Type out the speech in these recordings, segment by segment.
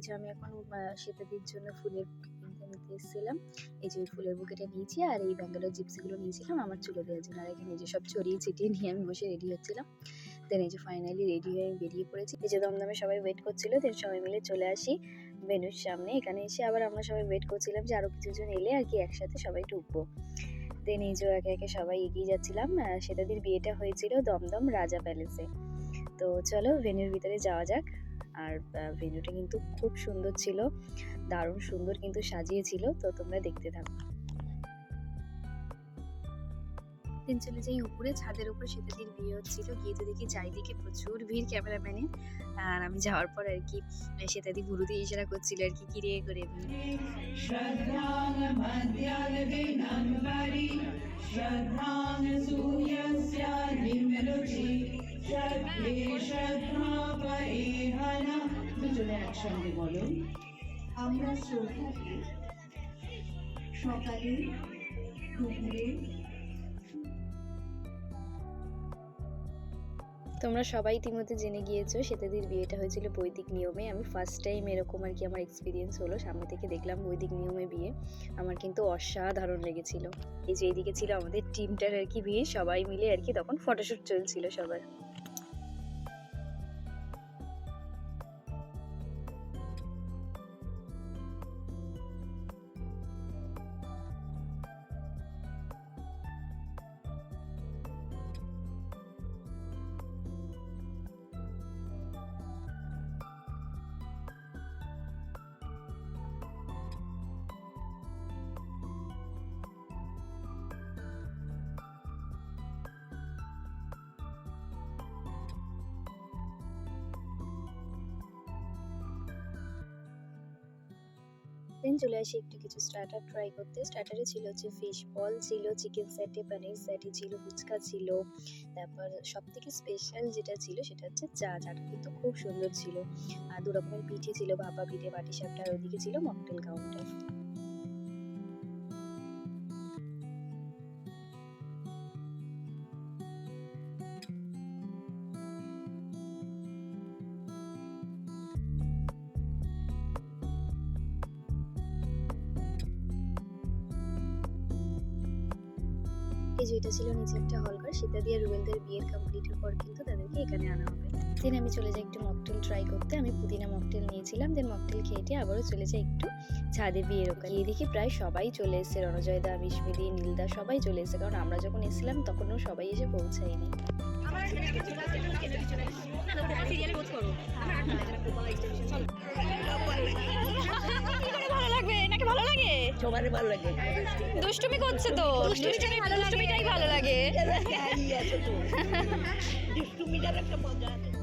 এই যে আমি এখন আহ, শীতাদির জন্য ফুলের নিতে এসেছিলাম। এই যে ফুলের বুকেটা নিয়েছি আর এই ব্যাঙ্গালোর জিপসিগুলো নিয়েছিলাম আমার চুলে দেওয়ার জন্য। আর এখানে যে সব ছড়িয়ে ছিটিয়ে নিয়ে আমি বসে রেডি হচ্ছিলাম। দেন এই যে ফাইনালি রেডি হয়ে বেরিয়ে পড়েছি। এই যে দমদমে সবাই ওয়েট করছিল দেন সবাই মিলে চলে আসি ভেনুর সামনে। এখানে এসে আবার আমরা সবাই ওয়েট করছিলাম যে আরও কিছুজন এলে আর কি একসাথে সবাই ঢুকবো। দেন এই যে একে একে সবাই এগিয়ে যাচ্ছিলাম। সেটাদের বিয়েটা হয়েছিল দমদম রাজা প্যালেসে তো চলো ভেনুর ভিতরে যাওয়া যাক। আর ভেন্যুটা কিন্তু খুব সুন্দর ছিল। দারুণ সুন্দর কিন্তু সাজিয়েছিল তো তোমরা দেখতে থাকো। দিন চলে যাই উপরে ছাদের উপর সেদিন বিয়ে হচ্ছিল। গিয়ে তো দেখি চারিদিকে প্রচুর ভিড় ক্যামেরাম্যানে। আর আমি যাওয়ার পর আর কি সেতাদি গুরুদি ইশারা করছিল আর কি কিরে করে একসঙ্গে বলো আমরা শ্রদ্ধাকে সকালে দুপুরে তোমরা সবাই ইতিমধ্যে জেনে গিয়েছো সেতাদির বিয়েটা হয়েছিল বৈদিক নিয়মে। আমি ফার্স্ট টাইম এরকম আর কি আমার এক্সপিরিয়েন্স হলো। সামনে থেকে দেখলাম বৈদিক নিয়মে বিয়ে। আমার কিন্তু অসাধারণ লেগেছিল। এই যে এইদিকে ছিল আমাদের টিমটার আর কি বিয়ে, সবাই মিলে আর কি তখন ফটোশ্যুট চলছিল সবার। দেন চলে আসি একটু কিছু স্টার্টার ট্রাই করতে। স্টার্টারে ছিল হচ্ছে ফিশ বল ছিল চিকেন স্যাটে পানির স্যাটে ছিল, ফুচকা ছিল। তারপর সব থেকে স্পেশাল যেটা ছিল সেটা হচ্ছে চা, চাটা কিন্তু খুব সুন্দর ছিল। আর দু রকমের পিঠে ছিল ভাপা পিঠে, বাটি সাপটা, আর ওদিকে ছিল মকটেল কাউন্টার এই যে এটা ছিল নিচে একটা হলঘর সীতা দিয়ে রুবেলদের বিয়ের কমপ্লিটের পর কিন্তু তাদেরকে এখানে আনা হবে। দেন আমি চলে যাই একটু মকটেল ট্রাই করতে। আমি পুদিনা মকটেল নিয়েছিলাম দেন মকটেল খেয়ে আবারও চলে যাই একটু ছাদে বিয়ের ওখানে। দেখি প্রায় সবাই চলে এসেছে রণজয় দা বিস্মিদি নীলদা, সবাই চলে এসেছে। কারণ আমরা যখন এসেছিলাম, তখনও সবাই এসে পৌঁছায়নি। ভালো লাগে সবার ভালো লাগে। দুষ্টুমি করছে তো। দুষ্টুমি ভালো দুষ্টুমিটাই ভালো লাগে। দুষ্টুমিটার একটা মজা আছে।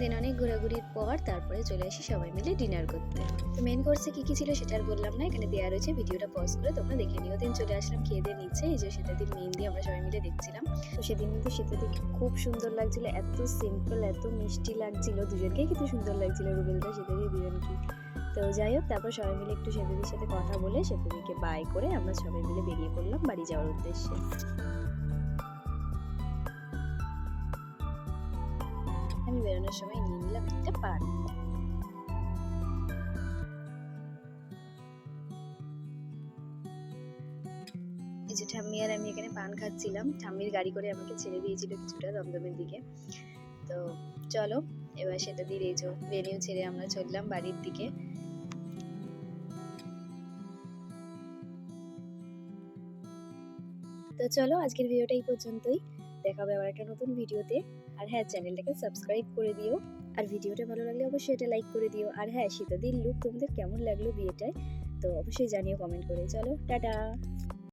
দেন অনেক ঘোরাঘুরির পর তারপরে চলে আসি সবাই মিলে ডিনার করতে। তো মেন কোর্সে কি কি ছিল সেটা আর বললাম না, এখানে দেওয়া রয়েছে ভিডিওটা পজ করে তোমরা দেখে নিও। দিন চলে আসলাম খেয়ে দিয়ে নিচে, এই যে সেটাদিন মেহেন্দি আমরা সবাই মিলে দেখছিলাম। তো সেদিন কিন্তু সেটাদিকে খুব সুন্দর লাগছিল, এত সিম্পল এত মিষ্টি লাগছিল দুজনকেই, কিন্তু সুন্দর লাগছিল রুবেলদা সেটাদি দুজনকে তো যাই হোক, তারপর সবাই মিলে একটু সেতুদির সাথে কথা বলে সেতুদিকে বাই করে আমরা সবাই মিলে বেরিয়ে পড়লাম বাড়ি যাওয়ার উদ্দেশ্যে। বেরোনোর সময় নিয়ে নিলাম একটা পান যে ঠাম্মি আর আমি এখানে পান খাচ্ছিলাম। ঠাম্মির গাড়ি করে আমাকে ছেড়ে দিয়েছিল কিছুটা দমদমের দিকে। তো চলো, এবার সেটা দিয়ে যে ভেনিউ ছেড়ে আমরা চললাম বাড়ির দিকে। তো চলো, আজকের ভিডিওটা এই পর্যন্তই। দেখা হবে আবার একটা নতুন ভিডিওতে আর হ্যাঁ চ্যানেলটাকে সাবস্ক্রাইব করে দিও। আর ভিডিওটা ভালো লাগলে অবশ্যই এটা লাইক করে দিও। আর হ্যাঁ শীতাদির লুক তোমাদের কেমন লাগল বিয়েটায়, তো অবশ্যই জানিও কমেন্ট করে। চলো, টাটা!